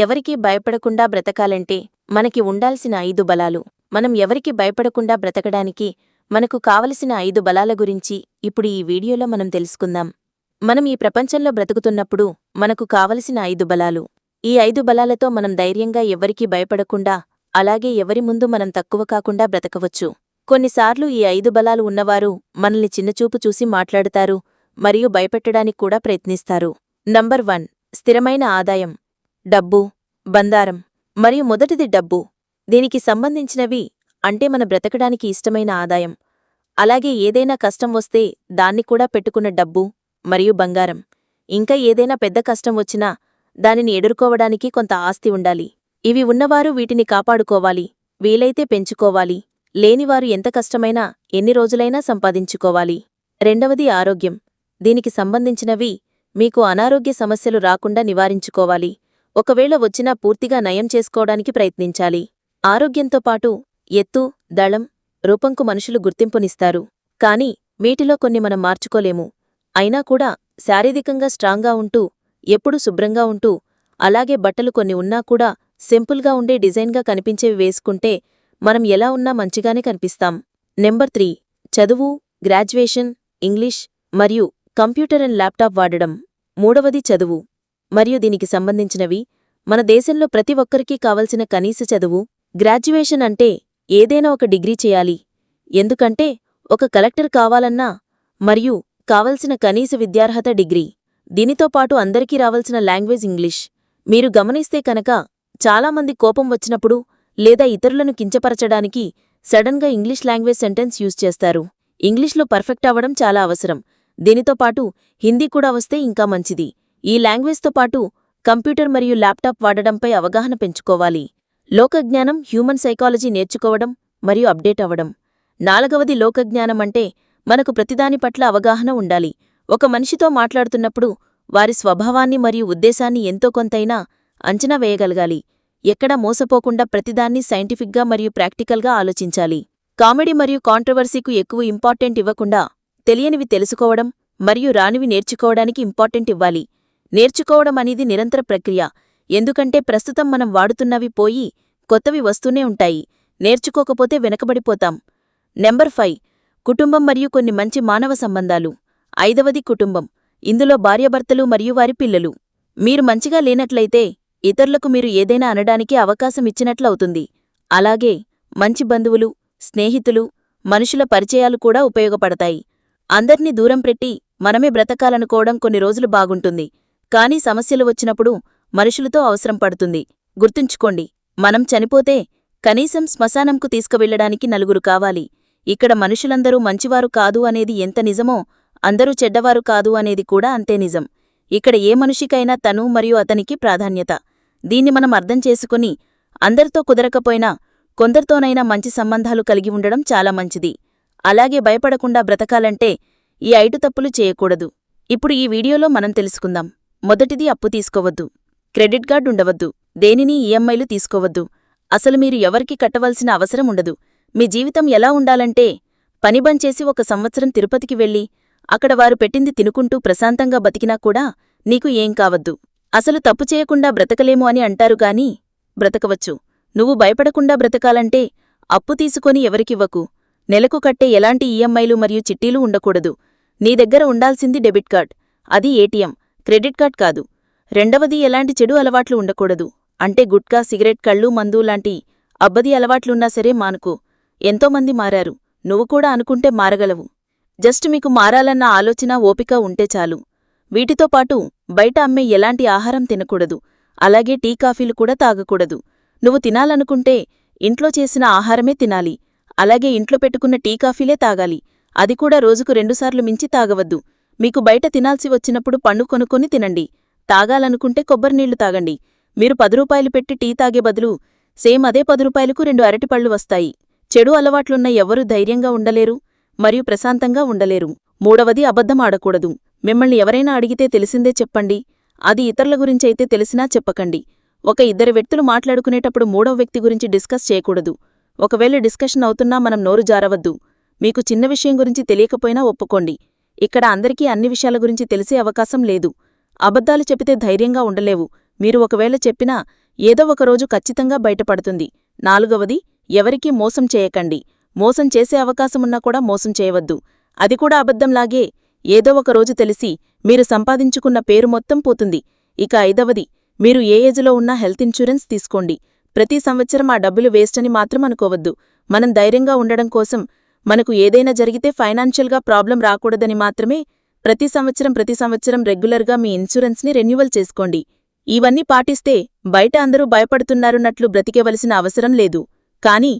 ఎవరికీ భయపడకుండా బ్రతకాలంటే మనకి ఉండాల్సిన ఐదు బలాలు. మనం ఎవరికి భయపడకుండా బ్రతకడానికి మనకు కావలసిన ఐదు బలాల గురించి ఇప్పుడు ఈ వీడియోలో మనం తెలుసుకుందాం. మనం ఈ ప్రపంచంలో బ్రతుకుతున్నప్పుడు మనకు కావలసిన ఐదు బలాలు. ఈ ఐదు బలాలతో మనం ధైర్యంగా ఎవరికీ భయపడకుండా అలాగే ఎవరి ముందు మనం తక్కువ కాకుండా బ్రతకవచ్చు. కొన్నిసార్లు ఈ ఐదు బలాలు ఉన్నవారు మనల్ని చిన్నచూపు చూసి మాట్లాడతారు మరియు భయపెట్టడానికి కూడా ప్రయత్నిస్తారు. నంబర్ వన్ స్థిరమైన ఆదాయం. డబ్బు బందారం మరియు మొదటిది డబ్బు. దీనికి సంబంధించినవి అంటే మన బ్రతకడానికి ఇష్టమైన ఆదాయం. అలాగే ఏదైనా కష్టం వస్తే దాన్ని కూడా పెట్టుకున్న డబ్బు మరియు బంగారం. ఇంకా ఏదైనా పెద్ద కష్టం వచ్చినా దానిని ఎదుర్కోవడానికి కొంత ఆస్తి ఉండాలి. ఇవి ఉన్నవారు వీటిని కాపాడుకోవాలి వీలైతే పెంచుకోవాలి లేనివారు ఎంత కష్టమైనా ఎన్ని రోజులైనా సంపాదించుకోవాలి. రెండవది ఆరోగ్యం. దీనికి సంబంధించినవి మీకు అనారోగ్య సమస్యలు రాకుండా నివారించుకోవాలి. ఒకవేళ వచ్చినా పూర్తిగా నయం చేసుకోవడానికి ప్రయత్నించాలి. ఆరోగ్యంతో పాటు ఎత్తు దళం రూపంకు మనుషులు గుర్తింపునిస్తారు. కాని వీటిలో కొన్ని మనం మార్చుకోలేము. అయినా కూడా శారీరకంగా స్ట్రాంగ్గా ఉంటూ ఎప్పుడూ శుభ్రంగా ఉంటూ అలాగే బట్టలు కొన్ని ఉన్నా కూడా సింపుల్గా ఉండే డిజైన్గా కనిపించేవి వేసుకుంటే మనం ఎలా ఉన్నా మంచిగానే కనిపిస్తాం. నెంబర్ త్రీ చదువు గ్రాడ్యుయేషన్ ఇంగ్లీష్ మరియు కంప్యూటర్ అండ్ ల్యాప్టాప్ వాడడం. మూడవది చదువు. మరియు దీనికి సంబంధించినవి. మన దేశంలో ప్రతి ఒక్కరికీ కావలసిన కనీస చదువు గ్రాడ్యుయేషన్ అంటే ఏదైనా ఒక డిగ్రీ చేయాలి. ఎందుకంటే ఒక కలెక్టర్ కావాలన్నా మరియు కావలసిన కనీస విద్యార్హత డిగ్రీ. దీనితో పాటు అందరికీ రావలసిన లాంగ్వేజ్ ఇంగ్లీష్. మీరు గమనిస్తే కనుక చాలామంది కోపం వచ్చినప్పుడు లేదా ఇతరులను కించపరచడానికి సడన్గా ఇంగ్లీష్ లాంగ్వేజ్ సెంటెన్స్ యూజ్ చేస్తారు. ఇంగ్లీష్లో పర్ఫెక్ట్ అవ్వడం చాలా అవసరం. దీనితో పాటు హిందీ కూడా వస్తే ఇంకా మంచిది. ఈ లాంగ్వేజ్తో పాటు కంప్యూటర్ మరియు ల్యాప్టాప్ వాడడంపై అవగాహన పెంచుకోవాలి. లోకజ్ఞానం హ్యూమన్ సైకాలజీ నేర్చుకోవడం మరియు అప్డేట్ అవ్వడం. నాలుగవది లోకజ్ఞానం అంటే మనకు ప్రతిదాని పట్ల అవగాహన ఉండాలి. ఒక మనిషితో మాట్లాడుతున్నప్పుడు వారి స్వభావాన్ని మరియు ఉద్దేశాన్ని ఎంతో కొంతైనా అంచనా వేయగలగాలి. ఎక్కడా మోసపోకుండా ప్రతిదాన్ని సైంటిఫిక్గా మరియు ప్రాక్టికల్గా ఆలోచించాలి. కామెడీ మరియు కాంట్రవర్సీకు ఎక్కువ ఇంపార్టెంట్ ఇవ్వకుండా తెలియనివి తెలుసుకోవడం మరియు రానివి నేర్చుకోవడానికి ఇంపార్టెంట్ ఇవ్వాలి. నేర్చుకోవడం అనేది నిరంతర ప్రక్రియ. ఎందుకంటే ప్రస్తుతం మనం వాడుతున్నవి పోయి కొత్తవి వస్తూనే ఉంటాయి. నేర్చుకోకపోతే వెనకబడిపోతాం. Number five. కుటుంబం మరియు కొన్ని మంచి మానవ సంబంధాలు. ఐదవది కుటుంబం. ఇందులో భార్యాభర్తలు మరియు వారి పిల్లలు. మీరు మంచిగా లేనట్లయితే ఇతరులకు మీరు ఏదైనా అనడానికి అవకాశం ఇచ్చినట్లవుతుంది అలాగే మంచి బంధువులు స్నేహితులు మనుషుల పరిచయాలు కూడా ఉపయోగపడతాయి. అందర్నీ దూరం పెట్టి మనమే బ్రతకాలనుకోవడం కొన్ని రోజులు బాగుంటుంది. కానీ సమస్యలు వచ్చినప్పుడు మనుషులతో అవసరం పడుతుంది. గుర్తుంచుకోండి మనం చనిపోతే కనీసం శ్మశానంకు తీసుకువెళ్ళడానికి నలుగురు కావాలి. ఇక్కడ మనుషులందరూ మంచివారు కాదు అనేది ఎంత నిజమో అందరూ చెడ్డవారు కాదు అనేది కూడా అంతే నిజం. ఇక్కడ ఏ మనిషికైనా తను మరియు అతనికి ప్రాధాన్యత. దీన్ని మనం అర్థం చేసుకుని అందరితో కుదరకపోయినా కొందరితోనైనా మంచి సంబంధాలు కలిగి ఉండడం చాలా మంచిది. అలాగే భయపడకుండా బ్రతకాలంటే ఈ ఐటు తప్పులు చేయకూడదు. ఇప్పుడు ఈ వీడియోలో మనం తెలుసుకుందాం. మొదటిది అప్పు తీసుకోవద్దు. క్రెడిట్ కార్డు ఉండవద్దు. దేనినీ ఈఎంఐలు తీసుకోవద్దు. అసలు మీరు ఎవరికి కట్టవలసిన అవసరం ఉండదు. మీ జీవితం ఎలా ఉండాలంటే పనిబంచేసి ఒక సంవత్సరం తిరుపతికి వెళ్ళి అక్కడ వారు పెట్టింది తినుకుంటూ ప్రశాంతంగా బతికినా కూడా నీకు ఏం కావద్దు. అసలు తప్పు చేయకుండా బ్రతకలేము అని అంటారు గాని బ్రతకవచ్చు. నువ్వు భయపడకుండా బ్రతకాలంటే అప్పు తీసుకొని ఎవరికివ్వకు నెలకు కట్టే ఎలాంటి ఈఎంఐలు మరియు చిట్టీలు ఉండకూడదు. నీ దగ్గర ఉండాల్సింది డెబిట్ కార్డ్. అది ఏటీఎం క్రెడిట్ కార్డ్ కాదు. రెండవది ఎలాంటి చెడు అలవాట్లు ఉండకూడదు. అంటే గుట్కా సిగరెట్ కళ్ళు మందు లాంటి అబ్బది అలవాట్లున్నా సరే మానుకో. ఎంతోమంది మారారు. నువ్వు కూడా అనుకుంటే మారగలవు. జస్ట్ మీకు మారాలన్న ఆలోచన ఓపిక ఉంటే చాలు. వీటితో పాటు బయట అమ్మే ఎలాంటి ఆహారం తినకూడదు. అలాగే టీ కాఫీలు కూడా తాగకూడదు. నువ్వు తినాలనుకుంటే ఇంట్లో చేసిన ఆహారమే తినాలి. అలాగే ఇంట్లో పెట్టుకున్న టీ కాఫీలే తాగాలి. అది కూడా రోజుకు రెండుసార్లు మించి తాగవద్దు. మీకు బయట తినాల్సి వచ్చినప్పుడు పండు కొనుక్కొని తినండి. తాగాలనుకుంటే కొబ్బరినీళ్ళు తాగండి. మీరు పది రూపాయలు పెట్టి టీ తాగే బదులు సేమ్ అదే పది రూపాయలకు రెండు అరటిపళ్ళు వస్తాయి. చెడు అలవాట్లున్న ఎవరూ ధైర్యంగా ఉండలేరు మరియు ప్రశాంతంగా ఉండలేరు. మూడవది అబద్ధం ఆడకూడదు. మిమ్మల్ని ఎవరైనా అడిగితే తెలిసిందే చెప్పండి. అది ఇతరుల గురించైతే తెలిసినా చెప్పకండి. ఒక ఇద్దరు వ్యక్తులు మాట్లాడుకునేటప్పుడు మూడవ వ్యక్తి గురించి డిస్కస్ చేయకూడదు. ఒకవేళ డిస్కషన్ అవుతున్నా మనం నోరు జారవద్దు. మీకు చిన్న విషయం గురించి తెలియకపోయినా ఒప్పుకోండి. ఇక్కడ అందరికీ అన్ని విషయాల గురించి తెలిసే అవకాశం లేదు. అబద్ధాలు చెబితే ధైర్యంగా ఉండలేవు. మీరు ఒకవేళ చెప్పినా ఏదో ఒకరోజు ఖచ్చితంగా బయటపడుతుంది. నాలుగవది ఎవరికీ మోసం చేయకండి. మోసం చేసే అవకాశమున్నా కూడా మోసం చేయవద్దు. అది కూడా అబద్ధంలాగే ఏదో ఒక రోజు తెలిసి మీరు సంపాదించుకున్న పేరు మొత్తం పోతుంది. ఇక ఐదవది మీరు ఏ ఏజ్లో ఉన్నా హెల్త్ ఇన్సూరెన్స్ తీసుకోండి. ప్రతి సంవత్సరం ఆ డబ్బులు వేస్ట్ అని మాత్రం అనుకోవద్దు. మనం ధైర్యంగా ఉండడం కోసం మనకు ఏదైనా జరిగితే ఫైనాన్షియల్గా ప్రాబ్లం రాకూడదని మాత్రమే ప్రతి సంవత్సరం ప్రతి సంవత్సరం రెగ్యులర్గా మీ ఇన్సూరెన్స్ని రెన్యువల్ చేసుకోండి. ఇవన్నీ పాటిస్తే బయట అందరూ భయపడుతున్నారున్నట్లు బ్రతికేవలసిన అవసరం లేదు. కానీ